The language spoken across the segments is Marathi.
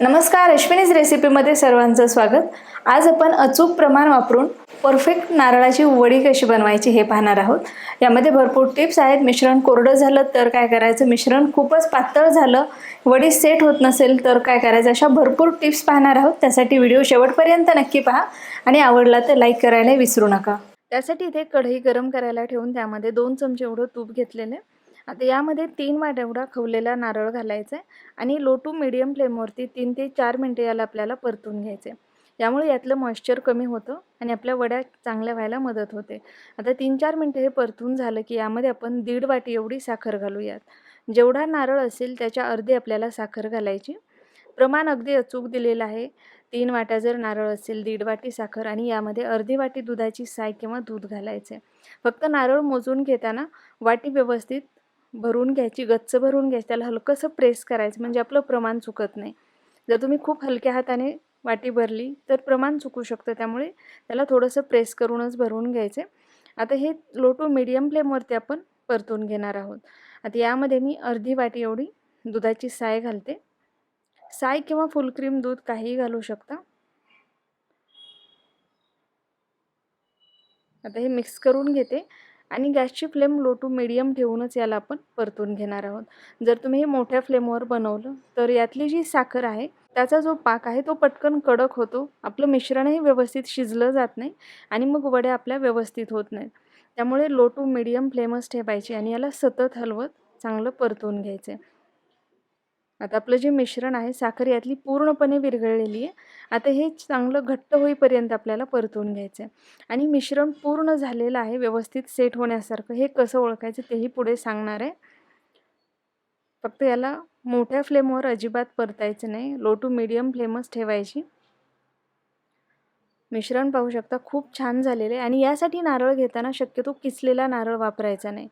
नमस्कार अश्विनीज रेसिपीमध्ये सर्वांचं स्वागत. आज आपण अचूक प्रमाण वापरून परफेक्ट नारळाची वडी कशी बनवायची हे पाहणार आहोत. यामध्ये भरपूर टिप्स आहेत. मिश्रण कोरडं झालं तर काय करायचं? मिश्रण खूपच पातळ झालं वडी सेट होत नसेल तर काय करायचं? अशा भरपूर टिप्स पाहणार आहोत. त्यासाठी व्हिडिओ शेवटपर्यंत नक्की पहा. आणि आवडला तर लाईक करायला विसरू नका. त्यासाठी इथे कढई गरम करायला ठेवून त्यामध्ये दोन चमचे एवढं तूप घेतलेले आता यामध्ये तीन वाट एवढा खवलेला नारळ घालायचा आहे आणि लो टू मिडियम फ्लेमवरती तीन ते चार मिनटं याला आपल्याला परतून घ्यायचे यामुळे यातलं मॉइश्चर कमी होतं आणि आपल्या वड्या चांगल्या व्हायला मदत होते. आता तीन चार मिनटं हे परतून झालं की यामध्ये आपण दीड वाटी एवढी साखर घालूयात. जेवढा नारळ असेल त्याच्या अर्धी आपल्याला साखर घालायची. प्रमाण अगदी अचूक दिलेलं आहे. तीन वाट्या जर नारळ असेल दीड वाटी साखर आणि यामध्ये अर्धी वाटी दुधाची साय किंवा दूध घालायचे फक्त नारळ मोजून घेताना वाटी व्यवस्थित भरून घ्यायची गच्च भरून घ्यायची त्याला हलकंसं प्रेस करायचं म्हणजे आपलं प्रमाण चुकत नाही. जर तुम्ही खूप हलक्या हाताने वाटी भरली तर प्रमाण चुकू शकतं. त्यामुळे त्याला थोडंसं प्रेस करूनच भरून घ्यायचे आता हे लो टू मिडियम फ्लेमवरती आपण परतून घेणार आहोत. आता यामध्ये मी अर्धी वाटी एवढी दुधाची साय घालते. साय किंवा फुल क्रीम दूध काहीही घालू शकता. आता हे मिक्स करून घेते. आणि गॅसची फ्लेम लो टू मिडियम ठेवूनच याला आपण परतून घेणार आहोत. जर तुम्ही हे मोठ्या फ्लेमवर बनवलं तर यातली जी साखर आहे त्याचा जो पाक आहे तो पटकन कडक होतो. आपलं मिश्रणही व्यवस्थित शिजलं जात नाही आणि मग वड्या आपल्या व्यवस्थित होत नाहीत. त्यामुळे लो टू मिडियम फ्लेमच ठेवायची आणि याला सतत हलवत चांगलं परतून घ्यायचं आता आपलं जे मिश्रण आहे साखर यातली पूर्णपणे विरघळलेली आहे. आता हे चांगलं घट्ट होईपर्यंत आपल्याला परतून घ्यायचं आहे. आणि मिश्रण पूर्ण झालेलं आहे व्यवस्थित सेट होण्यासारखं हे कसं ओळखायचं तेही पुढे सांगणार आहे. फक्त याला मोठ्या फ्लेमवर अजिबात परतायचं नाही लो टू मिडियम फ्लेमच ठेवायची. मिश्रण पाहू शकता खूप छान झालेलं आहे. आणि यासाठी नारळ घेताना शक्यतो किसलेला नारळ वापरायचा नाही.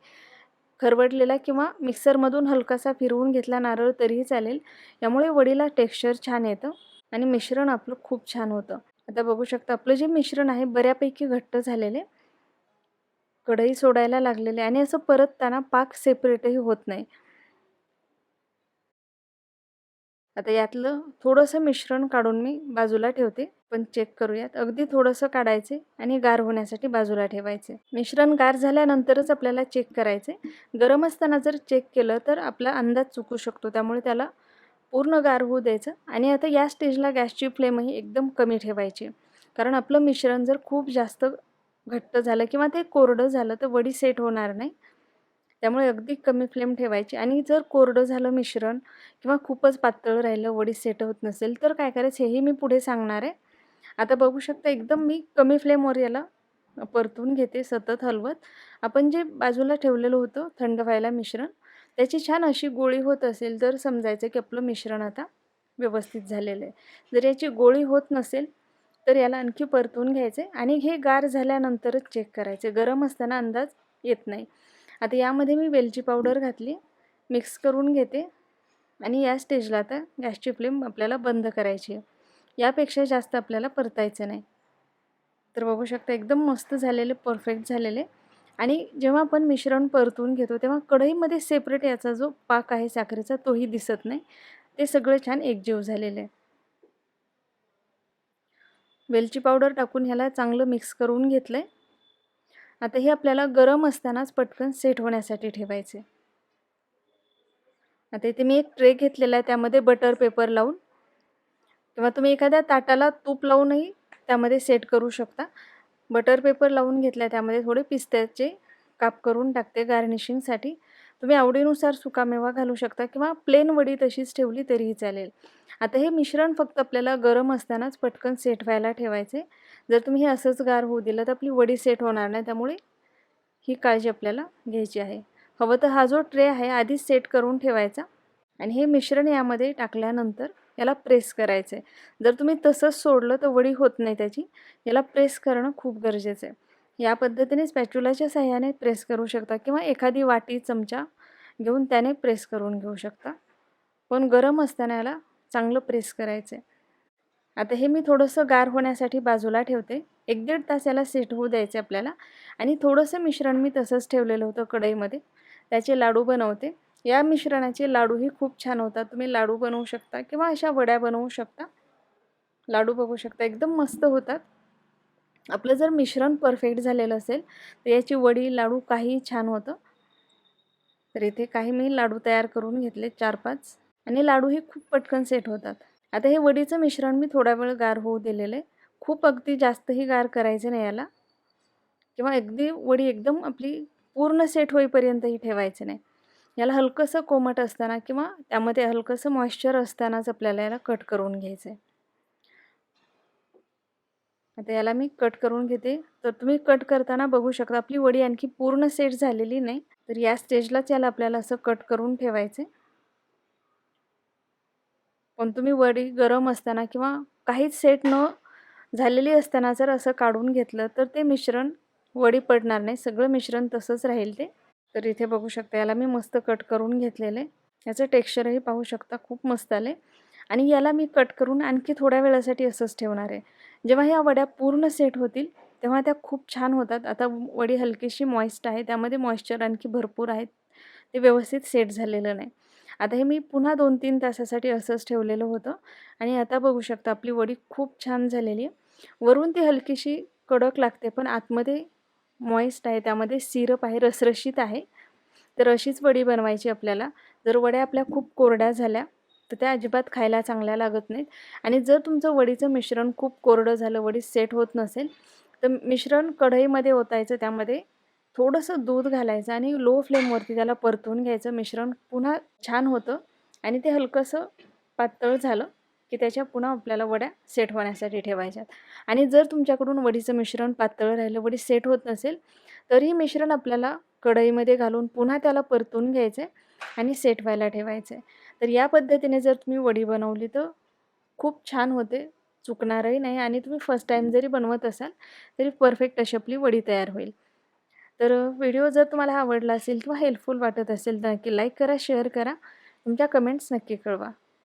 खरवडलेला किंवा मिक्सरमधून हलकासा फिरवून घेतला नारळ तरीही चालेल. यामुळे वडीला टेक्स्चर छान येतं आणि मिश्रण आपलं खूप छान होतं. आता बघू शकता आपलं जे मिश्रण आहे बऱ्यापैकी घट्ट झालेले. कढई सोडायला लागलेले आणि असं परतताना पाक सेपरेटही होत नाही. आता यातलं थोडंसं मिश्रण काढून मी बाजूला ठेवते. पण चेक करूयात. अगदी थोडंसं काढायचे आणि गार होण्यासाठी बाजूला ठेवायचे. मिश्रण गार झाल्यानंतरच आपल्याला चेक करायचे. गरम असताना जर चेक केलं तर आपला अंदाज चुकू शकतो. त्यामुळे त्याला पूर्ण गार होऊ द्यायचं. आणि आता या स्टेजला गॅसची फ्लेमही एकदम कमी ठेवायची. कारण आपलं मिश्रण जर खूप जास्त घट्ट झालं किंवा ते कोरडं झालं तर वडी सेट होणार नाही. त्यामुळे अगदी कमी फ्लेम ठेवायची. आणि जर कोरडं झालं मिश्रण किंवा खूपच पातळ राहिलं वडी सेट होत नसेल तर काय करायचं? हेही मी पुढे सांगणार आहे. आता बघू शकता एकदम मी कमी फ्लेमवर याला परतून घेते सतत हलवत. आपण जे बाजूला ठेवलेलं होतं थंड व्हायला मिश्रण त्याची छान अशी गोळी होत असेल तर समजायचं की आपलं मिश्रण आता व्यवस्थित झालेलं आहे. जर याची गोळी होत नसेल तर याला आणखी परतून घ्यायचे आणि हे गार झाल्यानंतरच चेक करायचे गरम असताना अंदाज येत नाही. आता यामध्ये मी वेलची पावडर घातली मिक्स करून घेते आणि या स्टेजला आता गॅसची फ्लेम आपल्याला बंद करायची आहे. यापेक्षा जास्त आपल्याला परतायचं नाही. तर बघू शकता एकदम मस्त झालेले परफेक्ट झालेले. आणि जेव्हा आपण मिश्रण परतून घेतो तेव्हा कढईमध्ये सेपरेट याचा जो पाक आहे साखरेचा तोही दिसत नाही. ते सगळं छान एकजीव झालेलं. आहे वेलची पावडर टाकून ह्याला चांगलं मिक्स करून घेतलं आहे आता हे आपल्याला गरम असतानाच पटकन सेट होण्यासाठी ठेवायचे. आता इथे मी एक ट्रे घेतलेला आहे त्यामध्ये बटर पेपर लावून. किंवा तुम्ही एखाद्या ताटाला तूप लावूनही त्यामध्ये सेट करू शकता. बटर पेपर लावून घेतला त्यामध्ये थोडे पिस्त्याचे काप करून टाकते गार्निशिंगसाठी तुम्ही आवडीनुसार सुकामेवा घालू शकता किंवा प्लेन वडी तशीच ठेवली तरीही चालेल. आता हे मिश्रण फक्त आपल्याला गरम असतानाच पटकन सेट व्हायला ठेवायचे. जर तुम्ही हे असंच गार होऊ दिलं तर आपली वडी सेट होणार नाही त्यामुळे ही काळजी आपल्याला घ्यायची आहे. हवं तर हा जो ट्रे आहे आधीच सेट करून ठेवायचा आणि हे मिश्रण यामध्ये टाकल्यानंतर याला प्रेस करायचं आहे जर तुम्ही तसंच सोडलं तर वडी होत नाही त्याची. याला प्रेस करणं खूप गरजेचं आहे. या पद्धतीने स्पॅच्युलाच्या सहाय्याने प्रेस करू शकता किंवा एखादी वाटी चमचा घेऊन त्याने प्रेस करून घेऊ शकता. पण गरम असताना याला चांगलं प्रेस करायचं आहे आता हे मी थोडंसं गार होण्यासाठी बाजूला ठेवते. एक दीड तास याला सेट होऊ द्यायचे आपल्याला. आणि थोडंसं मिश्रण मी तसंच ठेवलेलं होतं कढईमध्ये. त्याचे लाडू बनवते. या मिश्रणाचे लाडूही खूप छान होतात. तुम्ही लाडू बनवू शकता किंवा अशा वड्या बनवू शकता. लाडू बघू शकता. एकदम मस्त होतात. आपलं जर मिश्रण परफेक्ट झालेलं असेल तर याची वडी लाडू काहीही छान होतं. तर इथे काही मी लाडू तयार करून घेतले चार पाच आणि लाडूही खूप पटकन सेट होतात. आता हे वडीचं मिश्रण मी थोडा वेळ गार होऊ दिलेलं आहे. खूप अगदी जास्तही गार करायचं नाही याला. किंवा अगदी वडी एकदम आपली पूर्ण सेट होईपर्यंतही ठेवायचं नाही. याला हलकंसं कोमट असताना किंवा त्यामध्ये हलकंसं मॉइश्चर असतानाच आपल्याला याला कट करून घ्यायचं आहे आता याला मी कट करून घेते. तर तुम्ही कट करताना बघू शकता आपली वडी आणखी पूर्ण सेट झालेली नाही. तर या स्टेजलाच याला आपल्याला असं कट करून ठेवायचे पण तुम्ही वडी गरम असताना किंवा काहीच सेट न झालेली असताना जर असं काढून घेतलं तर ते मिश्रण वडी पडणार नाही. सगळं मिश्रण तसंच राहील ते. तर इथे बघू शकता याला मी मस्त कट करून घेतलेलं आहे. याचं टेक्स्चरही पाहू शकता खूप मस्त आले आणि याला मी कट करून आणखी थोड्या वेळासाठी असंच ठेवणार आहे. जेव्हा ह्या वड्या पूर्ण सेट होतील तेव्हा त्या खूप छान होतात. आता वडी हलकीशी मॉइस्ट आहे त्यामध्ये मॉइश्चर आणखी भरपूर आहेत. ते व्यवस्थित सेट झालेलं नाही. आता हे मी पुन्हा दोन तीन तासासाठी असंच ठेवलेलं होतं. आणि आता बघू शकता आपली वडी खूप छान झालेली आहे. वरून ती हलकीशी कडक लागते पण आतमध्ये मॉइस्ट आहे त्यामध्ये सिरप आहे रसरशीत आहे. तर अशीच वडी बनवायची आपल्याला. जर वड्या आपल्या खूप कोरड्या झाल्या तर त्या अजिबात खायला चांगल्या लागत नाहीत. आणि जर तुमचं वडीचं मिश्रण खूप कोरडं झालं वडी सेट होत नसेल तर मिश्रण कढईमध्ये ओतायचं त्यामध्ये थोडंसं दूध घालायचं आणि लो फ्लेमवरती त्याला परतून घ्यायचं. मिश्रण पुन्हा छान होतं आणि ते हलकंसं पातळ झालं की त्याच्या पुन्हा आपल्याला वड्या सेट होण्यासाठी ठेवायच्यात. आणि जर तुमच्याकडून वडीचं मिश्रण पातळ राहिलं वडी सेट होत नसेल तरीही मिश्रण आपल्याला कढईमध्ये घालून पुन्हा त्याला परतून घ्यायचं आहे आणि सेट व्हायला ठेवायचं आहे तर या पद्धतीने जर तुम्ही वडी बनवली तर खूप छान होते चुकणारही नाही आणि तुम्ही फर्स्ट टाईम जरी बनवत असाल तरी परफेक्ट अशी आपली वडी तयार होईल. तर व्हिडिओ जर तुम्हाला आवडला असेल किंवा हेल्पफुल वाटत असेल तर नक्की लाईक करा शेअर करा. तुमच्या कमेंट्स नक्की कळवा.